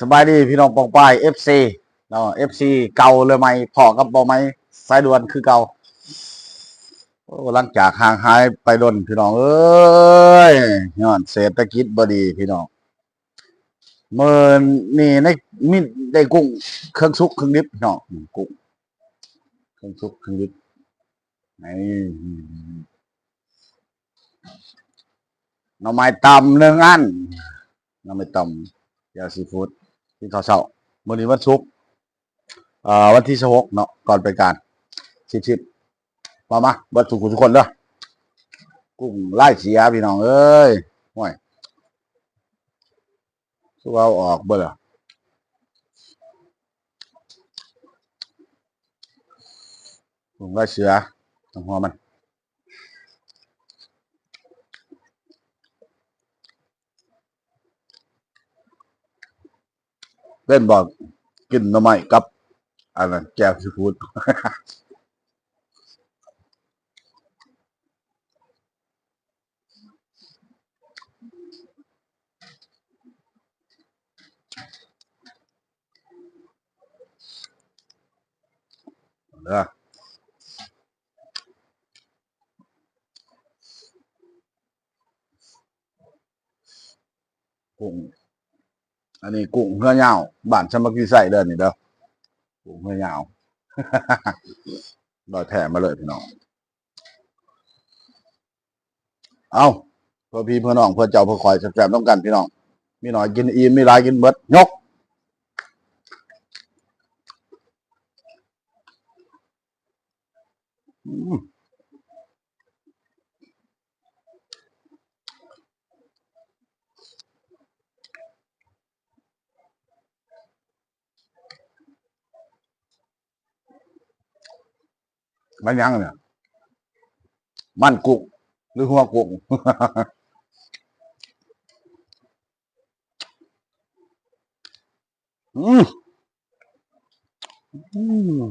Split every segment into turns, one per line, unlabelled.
สบายดีพี่น้องปองป้าย FC เนาะ FC เก่าเลยไหมพอกับบ่ไหมสายด่วนคือเก่าหลังจากห่างหายไปดนพี่น้องเอ้ยย้อนเศรษฐกิจบดีพี่น้องเมื่อนี่ในมีได้กุ้งเครื่องสุกเครื่องดิบพี่น้องกุ้งเครื่องสุกเครื่องดิบนี่หน่อไม้ตำหนึ่งอันหน่อไม้ตำยาซีฟู้ด ที่ทอเช้ามื่อนี้วันศุกร์อ่อวันที่สิบหกเนาะก่อนไปการชิบชิบมามาเบิดทุกคนทุกคนเด้อกุ้งไล่เสียพี่น้องเอ้ยห่วยสู้เอาออกเบิดเหรอกุ้งไล่เสียตรงหัวมัน เล่นบอกกินหน่อไม้กับอันนั้นแก้วซีฟู้ดเด้อกุ้ง อันนี้กุ้งเหือยาวบ้านฉันมักกินใส่เด้อนี่เด้อกุ้งเหือยาวดอยแถมมาเลยพี่น้องเอาเพื่อพี่เพื่อน้องเพื่อเจ้าเพื่อคอยแซ่บๆต้องกันพี่น้องมีหน่อยกินอิ่มมีหลายกินเบิดยกอืม มันยังเนี่ยมันกุ้งหรือหัวกุ้งอืมอืม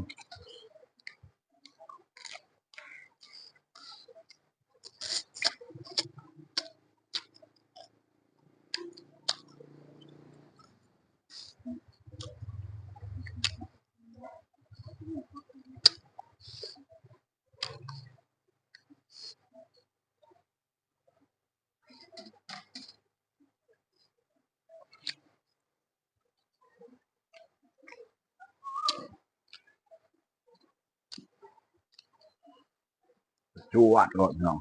จวดรถพี่น้อง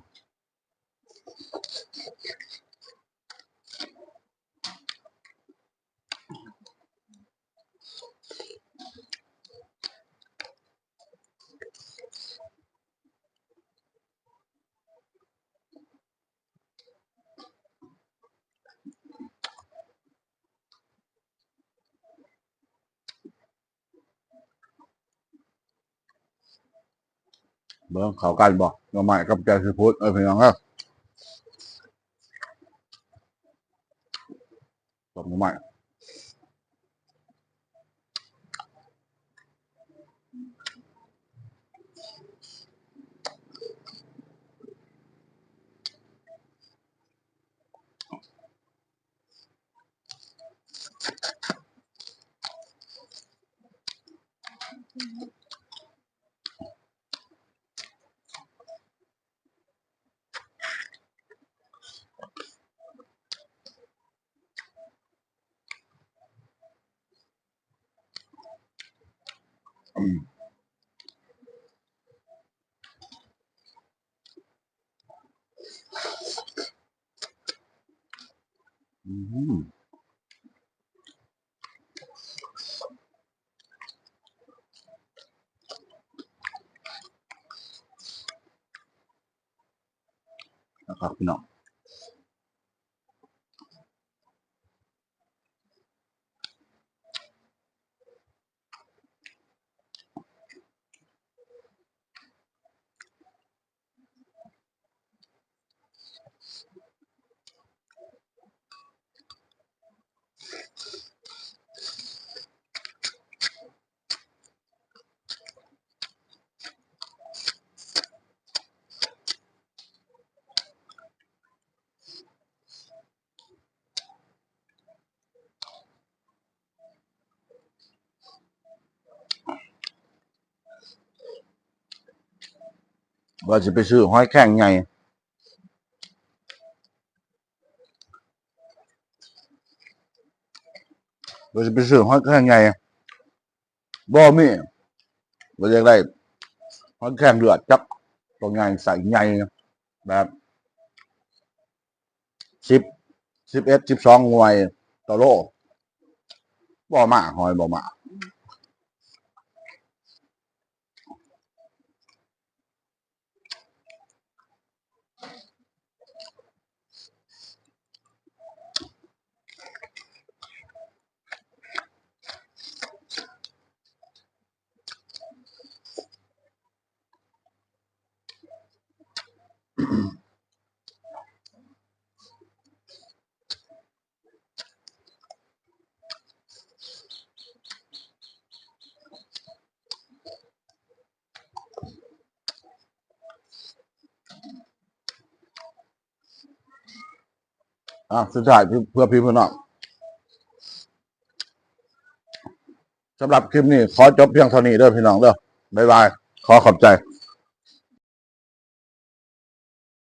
เบิ่งเขากันบอกหน่อไม้กับแกงซีฟู้ดเออพี่น้องครับตบหน่อไม้อืมอื มนะครับพี่ ว่าจะไปซื้อห้อยแข้งไงว่าจะไปซื้อห้อยแข้งไงบ่มีว่าจะได้ห้อยแข้งเลือดจับตัวไงใส่ไงแบบสิบสิบเอ็ดสิบสองหน่วยต่อโลบ่มาหอยบ่มา อะสุดท้ายเพื่อพี่เพื่อนน้องสำหรับคลิปนี้ ขอจบเพียงเท่านี้เด้อพี่น้องเด้อบ๊ายบาย ขอขอบใจ